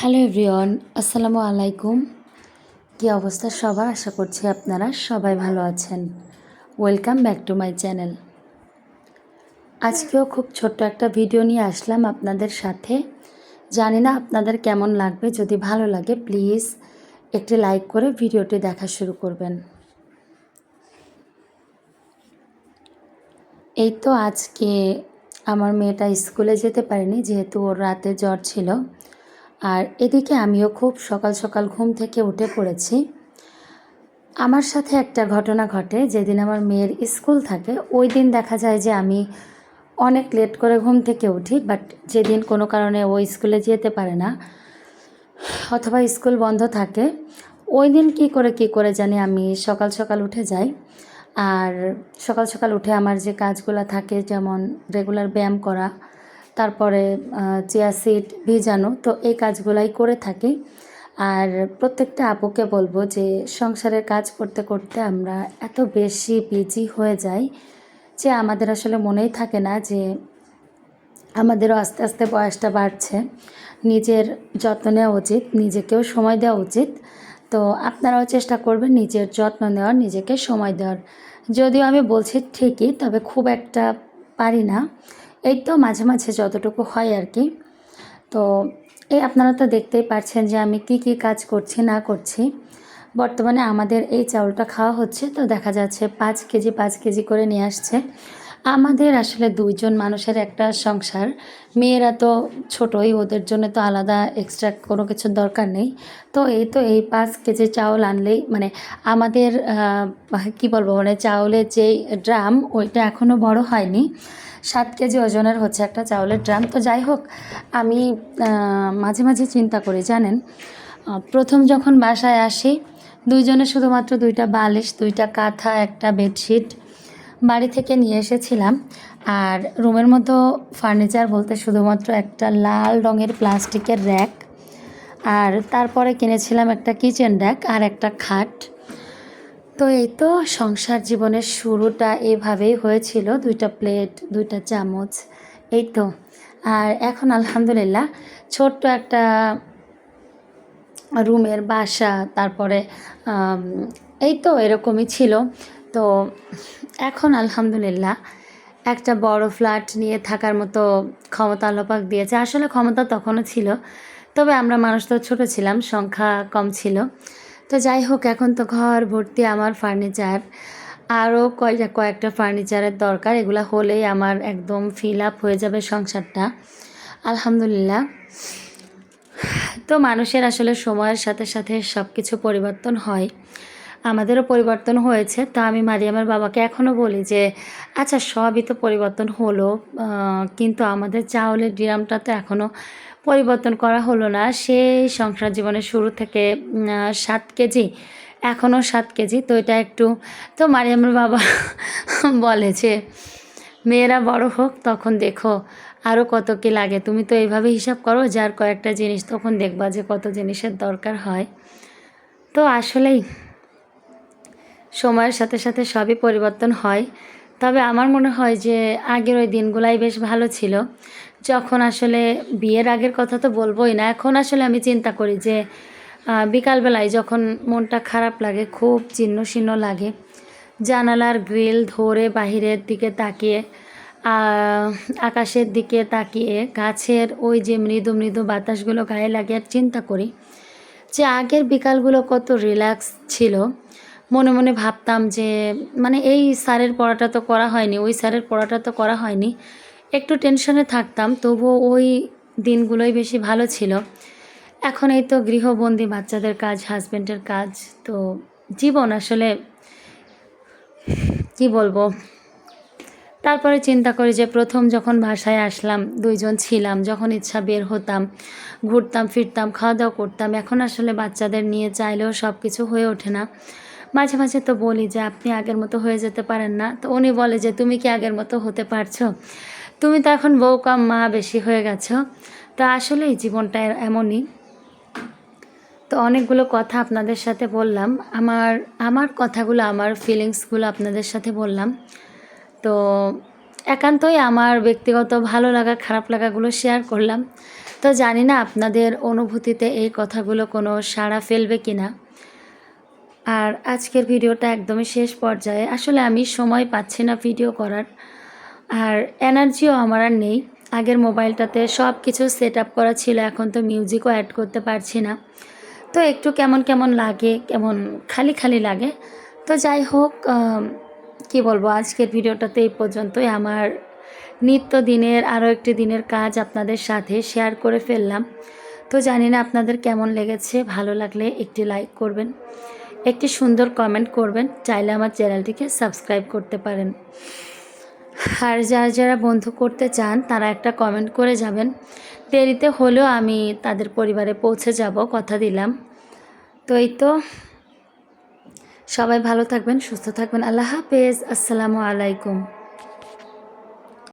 Hello everyone, আসসালামু আলাইকুম। কী অবস্থা সবার? আশা করছি আপনারা সবাই ভালো আছেন। Welcome back to my channel আজকেও খুব ছোট্ট একটা ভিডিও নিয়ে আসলাম আপনাদের সাথে। জানি না আপনাদের কেমন লাগবে, যদি ভালো লাগে প্লিজ একটি লাইক করে ভিডিওটি দেখা শুরু করবেন। এই তো আজকে আমার মেয়েটা স্কুলে যেতে পারেনি, যেহেতু ওর রাতে জ্বর ছিল। আর এদিকে আমিও খুব সকাল সকাল ঘুম থেকে উঠে পড়েছি। আমার সাথে একটা ঘটনা ঘটে, যেদিন আমার মেয়ের স্কুল থাকে, ওই দিন দেখা যায় যে আমি অনেক লেট করে ঘুম থেকে উঠি, বাট যেদিন কোনো কারণে ও স্কুলে যেতে পারে না, অথবা স্কুল বন্ধ থাকে, ওই দিন কী করে কী করে জানি আমি সকাল সকাল উঠে যাই। আর সকাল সকাল উঠে আমার যে কাজগুলো থাকে, যেমন রেগুলার ব্যায়াম করা তারপরে চিয়া সিড ভিজানো, তো এই কাজগুলাই করে থাকি। আর প্রত্যেকটা আপুকে বলব যে, সংসারের কাজ করতে করতে আমরা এত বেশি বিজি হয়ে যাই যে, আমাদের আসলে মনেই থাকে না যে, আমাদেরও আস্তে আস্তে বয়সটা বাড়ছে। নিজের যত্ন নেওয়া উচিত, নিজেকেও সময় দেওয়া উচিত। তো আপনারাও চেষ্টা করবেন নিজের যত্ন নেওয়ার, নিজেকে সময় দেওয়ার। যদিও আমি বলছি ঠিকই, তবে খুব একটা পারি না। এই তো মাঝে মাঝে যতটুকু হয় আর কি। তো এই আপনারা তো দেখতেই পাচ্ছেন যে আমি কি কি কাজ করছি, না করছি। বর্তমানে আমাদের এই চাউলটা খাওয়া হচ্ছে, তো দেখা যাচ্ছে পাঁচ কেজি পাঁচ কেজি করে নিয়ে আসছে। আমাদের আসলে দুইজন মানুষের একটা সংসার। মেয়েরা তো ছোটই, ওদের জন্য তো আলাদা এক্সট্রা কোনো কিছুর দরকার নেই। তো এই তো এই পাঁচ কেজি চাউল আনলেই মানে আমাদের কি বলব মানে চাউলের যেই ড্রাম, ওইটা এখনও বড় হয়নি। সাত কেজি ওজনের হচ্ছে একটা চাউলের ড্রাম। তো যাই হোক, আমি মাঝে মাঝে চিন্তা করি, জানেন? প্রথম যখন বাসায় আসি, দুইজনে শুধুমাত্র দুইটা বালিশ, দুইটা কাঁথা, একটা বেডশিট বাড়ি থেকে নিয়ে এসেছিলাম। আর রুমের মতো ফার্নিচার বলতে শুধুমাত্র একটা লাল রঙের প্লাস্টিকের র্যাক। আর তারপরে কিনেছিলাম একটা কিচেন র্যাক আর একটা খাট। তো এই তো সংসার জীবনের শুরুটা এভাবেই হয়েছিল, দুইটা প্লেট, দুইটা চামচ, এই তো। আর এখন আলহামদুলিল্লাহ ছোট্ট একটা রুমের বাসা, তারপরে এই তো এরকমই ছিল। তো এখন আলহামদুলিল্লাহ একটা বড় ফ্ল্যাট নিয়ে থাকার মতো ক্ষমতা আলোপাক দিয়েছে। আসলে ক্ষমতা তখনও ছিল, তবে আমরা মানুষ তো ছোটো ছিলাম, সংখ্যা কম ছিল। তো যাই হোক, এখন তো ঘর, ভর্তি, আমার ফার্নিচার আরও কয়টা কয়েকটা ফার্নিচারের দরকার। এগুলো হলেই আমার একদম ফিল আপ হয়ে যাবে সংসারটা। আলহামদুলিল্লাহ। তো মানুষের আসলে সময়ের সাথে সাথে সব কিছু পরিবর্তন হয়। আমাদেরও পরিবর্তন হয়েছে। তা আমি মারিয়ামের বাবাকে এখনও বলি যে আচ্ছা সবই তো পরিবর্তন হলো কিন্তু আমাদের চাউলের ড্রামটা তো এখনও পরিবর্তন করা হলো না। সেই সংসার জীবনের শুরু থেকে সাত কেজি এখনও সাত কেজি। তো এটা একটু, তো মারিয়ামের বাবা বলে যে, মেয়েরা বড় হোক, তখন দেখো আরও কত কী লাগে। তুমি তো এইভাবে হিসাব করো, যার কয়েকটা জিনিস তখন দেখবা যে কত জিনিসের দরকার হয়। তো আসলেই সময়ের সাথে সাথে সবই পরিবর্তন হয়। তবে আমার মনে হয় যে আগের ওই দিনগুলাই বেশ ভালো ছিল। যখন আসলে বিয়ের আগের কথা তো বলবোই না, এখন আসলে আমি চিন্তা করি যে বিকালবেলায় যখন মনটা খারাপ লাগে, খুব চিহ্ন চিহ্ন লাগে, জানালার গ্রিল ধরে বাহিরের দিকে তাকিয়ে আকাশের দিকে তাকিয়ে, গাছের ওই যে মৃদু মৃদু বাতাসগুলো গায়ে লাগে আর চিন্তা করি যে আগের বিকালগুলো কত রিল্যাক্স ছিল। মনে মনে ভাবতাম যে মানে এই স্যারের পড়াটা তো করা হয়নি, ওই স্যারের পড়াটা তো করা হয়নি। একটু টেনশনে থাকতাম, তবুও ওই দিনগুলোই বেশি ভালো ছিল। এখন এই তো গৃহবন্দী বাচ্চাদের কাজ হাজব্যান্ডের কাজ, তো জীবন আসলে, কি বলব? তারপরে চিন্তা করি যে, প্রথম যখন ভাষায় আসলাম, দুইজন ছিলাম, যখন ইচ্ছা বের হতাম, ঘুরতাম, ফিরতাম খাওয়া দাওয়া করতাম, এখন আসলে বাচ্চাদের নিয়ে চাইলেও সব কিছু হয়ে ওঠে না। মাঝে মাঝে তো বলি যে আপনি আগের মতো হয়ে যেতে পারেন না। তো উনি বলে যে, তুমি কি আগের মতো হতে পারছ? তুমি তো এখন বউ কম, মা বেশি হয়ে গেছো। তো আসলে এই জীবনটা এমনই। তো অনেকগুলো কথা আপনাদের সাথে বললাম। আমার আমার কথাগুলো, আমার ফিলিংসগুলো আপনাদের সাথে বললাম। তো একান্তই আমার ব্যক্তিগত ভালো লাগা, খারাপ লাগাগুলো শেয়ার করলাম। তো জানি না আপনাদের অনুভূতিতে এই কথাগুলো কোনো সাড়া ফেলবে কি না আর আজকের ভিডিওটা একদমই শেষ পর্যায়ে। আসলে আমি সময় পাচ্ছি না ভিডিও করার। আর এনার্জিও আমার আর নেই। আগের মোবাইলটাতে সব কিছু সেট আপ করা ছিল, এখন তো মিউজিকও অ্যাড করতে পারছি না। তো একটু কেমন কেমন লাগে, কেমন খালি খালি লাগে। তো যাই হোক কি বলব, আজকের ভিডিওটাতে এই পর্যন্তই। আমার নিত্য দিনের, আরও একটি দিনের কাজ আপনাদের সাথে শেয়ার করে ফেললাম। তো জানি না আপনাদের কেমন লেগেছে। ভালো লাগলে একটি লাইক করবেন। একটি সুন্দর কমেন্ট করবেন, চাইলে আমার চ্যানেলটিকে সাবস্ক্রাইব করতে পারেন। আর যারা যারা বন্ধু করতে চান, তারা একটা কমেন্ট করে যাবেন। দেরিতে হলেও আমি তাদের পরিবারে পৌঁছে যাব, কথা দিলাম। তো এই তো, সবাই ভালো থাকবেন, সুস্থ থাকবেন। আল্লাহ হাফেজ, আসসালামু আলাইকুম।